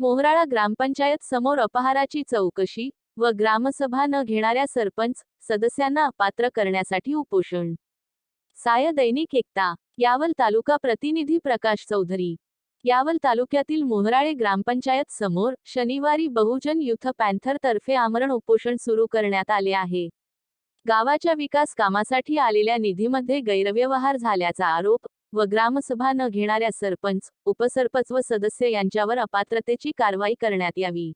मोहराळा ग्रामपंचायत समोर अपहाराची चौकशी व ग्रामसभा न घेणाऱ्या सरपंच सदस्यांना अपात्र करण्यासाठी उपोषण. साय दैनिक एकता यावल तालुका प्रतिनिधी प्रकाश चौधरी. यावल तालुक्यातील मोहराळे ग्रामपंचायत समोर शनिवारी बहुजन युथ पॅन्थर तर्फे आमरण उपोषण सुरू करण्यात आले आहे. गावाच्या विकास कामासाठी आलेल्या निधीमध्ये गैरव्यवहार झाल्याचा आरोप व ग्रामसभा न घेणाऱ्या सरपंच उपसरपंच व सदस्य यांच्यावर अपात्रतेची कारवाई करण्यात यावी.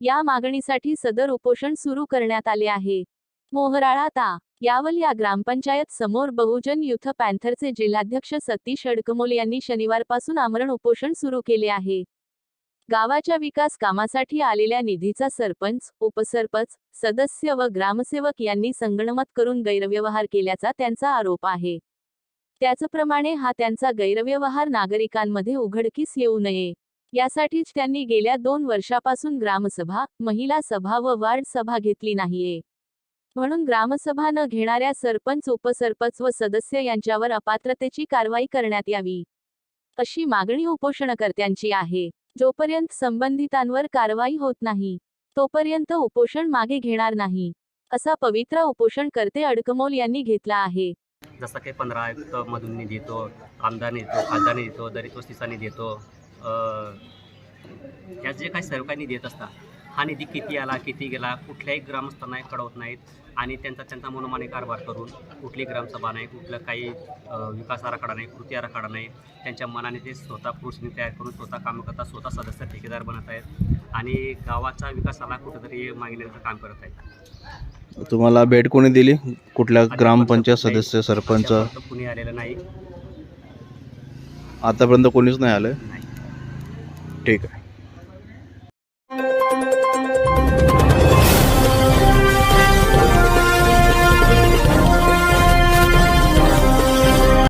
या मागणीसाठी सदर उपोषण सुरू करण्यात आले आहे. मोहराळा ता. यावल या ग्रामपंचायत समोर बहुजन युथ पॅन्थरचे जिल्हाध्यक्ष सतीश अडकमोल यांनी शनिवारपासून आमरण उपोषण सुरू केले आहे. गावाच्या विकास कामासाठी आलेल्या निधीचा सरपंच उपसरपंच सदस्य व ग्रामसेवक यांनी संगणमत करून गैरव्यवहार केल्याचा त्यांचा आरोप आहे. त्याचप्रमाणे हा त्यांचा गैरव्यवहार नागरिकांमध्ये उघडकीस येऊ नये. यासाठीच त्यांनी गेल्या दोन वर्षापासून ग्रामसभा महिला सभा व वार्ड सभा घेतली नाहीये. म्हणून ग्रामसभा न घेणाऱ्या सरपंच उपसरपंच व सदस्य यांच्यावर अपात्रतेची कारवाई करण्यात यावी. अशी मागणी उपोषणकर्त्यांची आहे. जोपर्यंत संबंधितांवर कारवाई होत नाही तोपर्यंत उपोषण मागे घेणार नाही असा पवित्रा उपोषणकर्ते अडकमोल यांनी घेतला आहे. जसं काही पंधरा आयुक्त मधून निधी येतो आमदार येतो खासदार येतो दलित वस्तीचा निधी येतो अं, जे काही सरकारी निधी येत असतात हा निधी किती आला किती गेला कुठल्याही ग्रामस्थांना कळवत नाहीत. आणि त्यांचा त्यांचा मनोमानी कारभार करून कुठली ग्रामसभा नाही कुठलं काही विकास आराखडा नाही कृती आराखडा नाही. त्यांच्या मनाने ते स्वतः पुरुषनी तयार करून स्वतः कामं करतात स्वतः सदस्य ठेकेदार बनत आहेत. आणि गावाच्या विकासाला कुठेतरी मागण्याचं काम करत आहेत. तुम्हाला भेट कोणी दिली? कुठल्या ग्रामपंचायत सदस्य सरपंच? कुणी आलेलं नाही. आतापर्यंत कोणीच नाही आलं नाही. ठीक आहे.